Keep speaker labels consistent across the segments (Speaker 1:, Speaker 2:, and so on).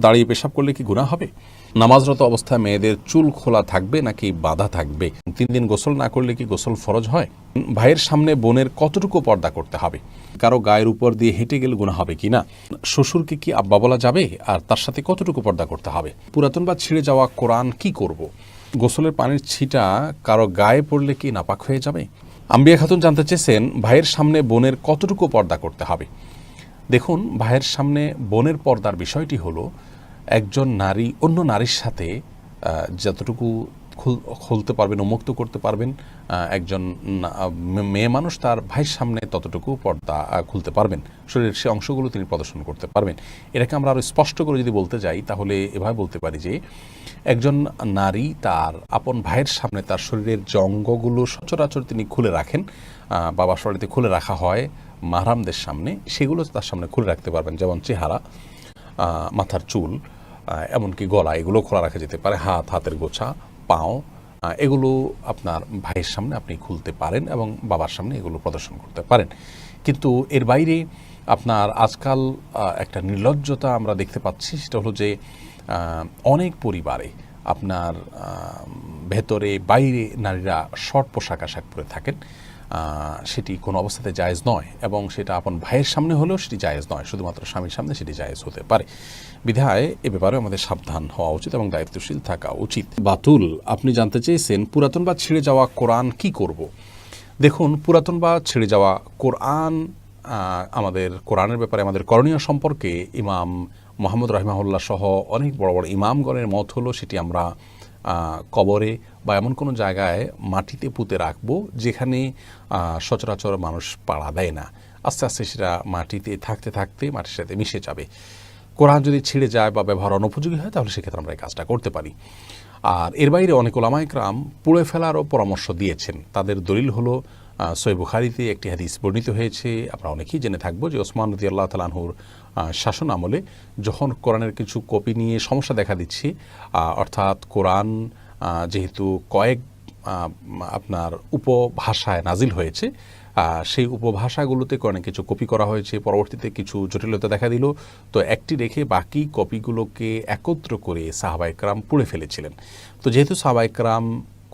Speaker 1: দাঁড়িয়ে পেশাব করলে কি গুণা হবে? নামাজরত অবস্থায় মেয়েদের চুল খোলা থাকবে নাকি বাধা থাকবে? তিন দিন গোসল না করলে কি গোসল ফরজ হয়? ভাইয়ের সামনে বোনের কতটুকু পর্দা করতে হবে? কারও গায়ের উপর দিয়ে হেঁটে গেলে গুণা হবে কিনা? শ্বশুরকে কি আব্বা বলা যাবে? আর তার সাথে কতটুকু পর্দা করতে হবে? পুরাতন বা ছিঁড়ে যাওয়া কোরআন কি করব। গোসলের পানির ছিটা কারও গায়ে পড়লে কি নাপাক হয়ে যাবে? আম্বিয়া খাতুন জানতে চেয়েছেন, ভাইয়ের সামনে বোনের কতটুকু পর্দা করতে হবে? দেখুন ভাইয়ের সামনে বোনের পর্দার বিষয়টি হলো একজন নারী অন্য নারীর সাথে যতটুকু খুলতে পারবেন উন্মুক্ত করতে পারবেন একজন মেয়ে মানুষ তার ভাইয়ের সামনে ততটুকু পর্দা খুলতে পারবেন। শরীরের সে অংশগুলো তিনি প্রদর্শন করতে পারবেন। এটাকে আমরা আরও স্পষ্ট করে যদি বলতে যাই তাহলে এভাবে বলতে পারি যে একজন নারী তার আপন ভাইয়ের সামনে তার শরীরের যে অঙ্গগুলো সচরাচর তিনি খুলে রাখেন আহ, বাবার শরীরে খুলে রাখা হয় মাহরামদের সামনে, সেগুলো তার সামনে খুলে রাখতে পারবেন। যেমন চেহারা মাথার চুল এমনকি গলা, এগুলো খোলা রাখা যেতে পারে। হাত, হাতের গোছা, পাও এগুলো আপনার ভাইয়ের সামনে আপনি খুলতে পারেন এবং বাবার সামনে এগুলো প্রদর্শন করতে পারেন। কিন্তু এর বাইরে আপনার আজকাল একটা নির্লজ্জতা আমরা দেখতে পাচ্ছি, সেটা হলো যে অনেক পরিবারে আপনার ভেতরে, বাইরে নারীরা শর্ট পোশাক আশাক পরে থাকেন। সেটি কোনো অবস্থাতে জায়েজ নয় এবং সেটা আপন ভাইয়ের সামনে হলেও সেটি জায়েজ নয়, শুধুমাত্র স্বামীর সামনে সেটি জায়েজ হতে পারে বিধায় এ ব্যাপারে আমাদের সাবধান হওয়া উচিত এবং দায়িত্বশীল থাকা উচিত বাতুল, আপনি জানতে চেয়েছেন পুরাতন বা ছিঁড়ে যাওয়া কোরআন কি করব। দেখুন, পুরাতন বা ছেড়ে যাওয়া কোরআন আমাদের কোরআনের ব্যাপারে আমাদের করণীয় সম্পর্কে ইমাম মোহাম্মদ রহিমাহুল্লাহ সহ অনেক বড় বড় ইমামগণের মত হলো সেটি আমরা কবরে বা এমন কোনো জায়গায় মাটিতে পুঁতে রাখব যেখানে সচরাচর মানুষ পাড়া দেয় না। আস্তে আস্তে সেটা মাটিতে থাকতে থাকতে মাটির সাথে মিশে যাবে। কোরআন যদি ছিঁড়ে যায় বা ব্যবহার অনুপযোগী হয়, তাহলে সেক্ষেত্রে আমরা এই কাজটা করতে পারি। আর এর বাইরে অনেক ওলামাইকরাম পুড়ে ফেলারও পরামর্শ দিয়েছেন। তাদের দলিল হলো সৈ বুখারিতে একটি হাদিস বর্ণিত হয়েছে। আমরা অনেকেই জেনে থাকব যে ওসমান রদি আল্লাহ তালাহুর শাসন আমলে যখন কোরআনের কিছু কপি নিয়ে সমস্যা দেখা দিচ্ছে অর্থাৎ কোরআন যেহেতু কয়েক আপনার উপভাষায় নাজিল হয়েছে সেই উপভাষাগুলোতে অনেক কিছু কপি করা হয়েছে, পরবর্তীতে কিছু জটিলতা দেখা দিল। তো একটি রেখে বাকি কপিগুলোকে একত্র করে সাহাবাইকরাম পুড়ে ফেলেছিলেন। তো যেহেতু সাহাবাইকরাম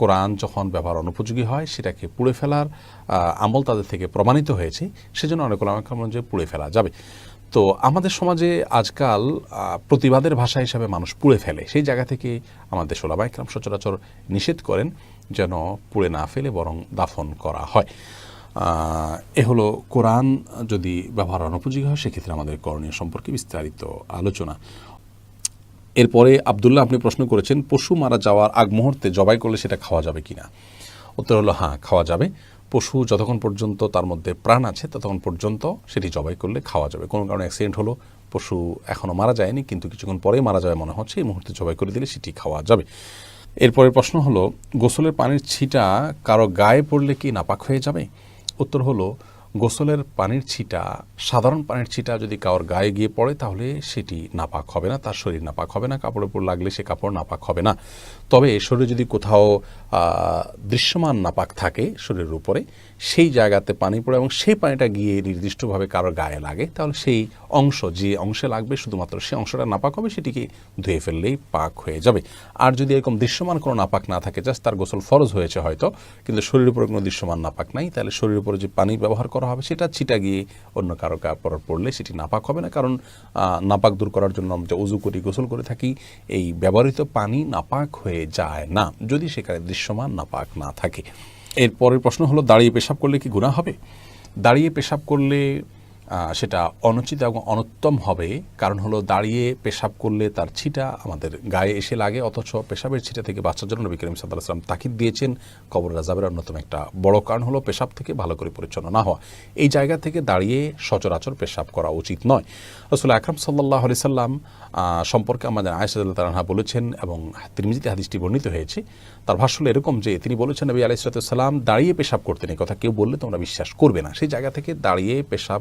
Speaker 1: কোরআন যখন ব্যবহার অনুপযোগী হয়, সেটাকে পুড়ে ফেলার আমল তাদের থেকে প্রমাণিত হয়েছে, সেজন্য অনেক ওলামাকরাম যে পুড়ে ফেলা যাবে। তো আমাদের সমাজে আজকাল প্রতিবাদের ভাষা হিসাবে মানুষ পুড়ে ফেলে। সেই জায়গা থেকে আমাদের সোলাবাইকরাম সচরাচর নিষেধ করেন যেন পুড়ে না ফেলে বরং দাফন করা হয়। এ হলো কোরআন যদি ব্যবহার অনুপযোগী হয়, সেক্ষেত্রে আমাদের করণীয় সম্পর্কে বিস্তারিত আলোচনা। এরপরে আবদুল্লাহ আপনি প্রশ্ন করেছেন, পশু মারা যাওয়ার আগ মুহূর্তে জবাই করলে সেটা খাওয়া যাবে কিনা? উত্তর হলো হ্যাঁ খাওয়া যাবে। পশু যতক্ষণ পর্যন্ত তার মধ্যে প্রাণ আছে, ততক্ষণ পর্যন্ত সেটি জবাই করলে খাওয়া যাবে। কোনো কারণে অ্যাক্সিডেন্ট হলো, পশু এখনও মারা যায়নি, কিন্তু কিছুক্ষণ পরেই মারা যাবে মনে হচ্ছে, এই মুহূর্তে জবাই করে দিলে সেটি খাওয়া যাবে। এরপরের প্রশ্ন হলো, গোসলের পানির ছিটা কারও গায়ে পড়লে কি নাপাক হয়ে যাবে? উত্তর হলো, গোসলের পানির ছিটা, সাধারণ পানির ছিটা যদি কারোর গায়ে গিয়ে পড়ে, তাহলে সেটি নাপাক হবে না, তার শরীর নাপাক হবে না, কাপড়ের উপর লাগলে সে কাপড় নাপাক হবে না। তবে শরীরে যদি কোথাও দৃশ্যমান নাপাক থাকে শরীরের উপরে, সেই জায়গাতে পানি পড়ে এবং সেই পানিটা গিয়ে নির্দিষ্টভাবে কারোর গায়ে লাগে, তাহলে সেই অংশ, যে অংশে লাগবে, শুধুমাত্র সেই অংশটা নাপাক হবে, সেটিকে ধুয়ে ফেললেই পাক হয়ে যাবে। আর যদি এরকম দৃশ্যমান কোনো নাপাক না থাকে, জাস্ট তার গোসল ফরজ হয়েছে হয়তো, কিন্তু শরীরের উপরে কোনো দৃশ্যমান নাপাক নাই, তাহলে শরীরের উপরে যে পানি ব্যবহার করা হবে, সেটা ছিটা গিয়ে অন্য কারও কাপড় পড়লে সেটি নাপাক হবে না। কারণ নাপাক দূর করার জন্য আমরা উজু করি, গোসল করে থাকি, এই ব্যবহৃত পানি নাপাক হয়ে যায় না, যদি সেখানে দৃশ্যমান না পাক না থাকে। এর পরের প্রশ্ন হলো, দাঁড়িয়ে পেশাব করলে কি গুণা হবে? দাঁড়িয়ে পেশাব করলে সেটা অনুচিত এবং অনুত্তম হবে। কারণ হলো দাঁড়িয়ে পেশাব করলে তার ছিটা আমাদের গায়ে এসে লাগে, অথচ পেশাবের ছিটা থেকে বাচ্চার জন্য নবী করিম সাল্লাহ সাল্লাম তাকিদ দিয়েছেন। কবর রাজাবের অন্যতম একটা বড় কারণ হলো পেশাব থেকে ভালো করে পরিচ্ছন্ন না হওয়া। এই জায়গা থেকে দাঁড়িয়ে সচরাচর পেশাব করা উচিত নয়। রসুল আকরাম সাল্লাহ আলি সাল্লাম সম্পর্কে আমাদের আয়সাদুল্লাহ তালাহা বলেছেন এবং তিরমিজিতে হাদিসটি বর্ণিত হয়েছে। তার ভাষ্য এরকম যে, তিনি বলেছেন নবী আলাইসালাম দাঁড়িয়ে পেশাব করতেন এই কথা কেউ বললে তোমরা বিশ্বাস করবে না। সেই জায়গা থেকে দাঁড়িয়ে পেশাব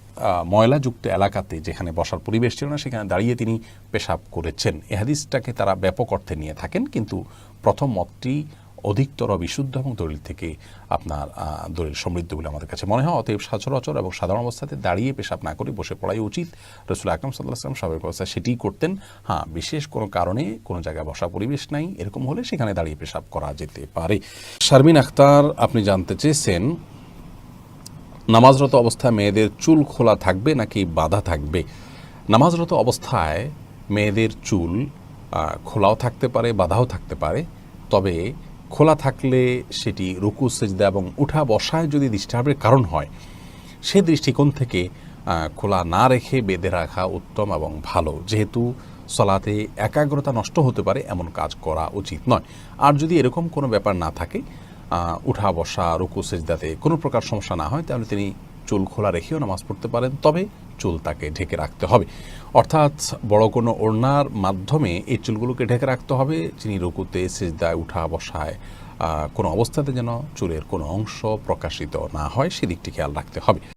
Speaker 1: ময়লাযুক্ত এলাকাতে যেখানে বসার পরিবেশ ছিল না, সেখানে দাঁড়িয়ে তিনি পেশাব করেছেন। এ হাদিসটাকে তারা ব্যাপক অর্থে নিয়ে থাকেন, কিন্তু প্রথম মতটি অধিকতর বিশুদ্ধ এবং দলিল থেকে আপনার দলিল সমৃদ্ধ বলে আমাদের কাছে মনে হয়। অতএব সচরাচর এবং সাধারণ অবস্থাতে দাঁড়িয়ে পেশাব না করে বসে পড়াই উচিত। রসুল আকরম সাল্লাহ আসলাম স্বাভাবিক অবস্থায় সেটিই করতেন। হ্যাঁ বিশেষ কোনো কারণে কোনো জায়গায় বসা পরিবেশ নাই। এরকম হলে সেখানে দাঁড়িয়ে পেশাব করা যেতে পারে। শারমিন আখতার, আপনি জানতে চেয়েছেন নামাজরত অবস্থায় মেয়েদের চুল খোলা থাকবে নাকি বাধা থাকবে? নামাজরত অবস্থায় মেয়েদের চুল খোলাও থাকতে পারে, বাধাও থাকতে পারে। তবে খোলা থাকলে সেটি রুকু, সেজদা এবং উঠা বসায় যদি ডিস্টার্বের কারণ হয়, সে দৃষ্টিকোণ থেকে খোলা না রেখে বেঁধে রাখা উত্তম এবং ভালো। যেহেতু সলাতে একাগ্রতা নষ্ট হতে পারে, এমন কাজ করা উচিত নয়। আর যদি এরকম কোনো ব্যাপার না থাকে উঠা, বসা, রুকু সেজদাতে কোনো প্রকার সমস্যা না হয়, তাহলে তিনি চুল খোলা রেখেও নামাজ পড়তে পারেন, তবে চুল তাকে ঢেকে রাখতে হবে। অর্থাৎ বড় কোনো ওড়নার মাধ্যমে এই চুলগুলোকে ঢেকে রাখতে হবে, যিনি রুকুতে, সেজদায়, উঠা, বসায় কোনো অবস্থাতে যেন চুলের কোনো অংশ প্রকাশিত না হয়, সেদিকটি খেয়াল রাখতে হবে।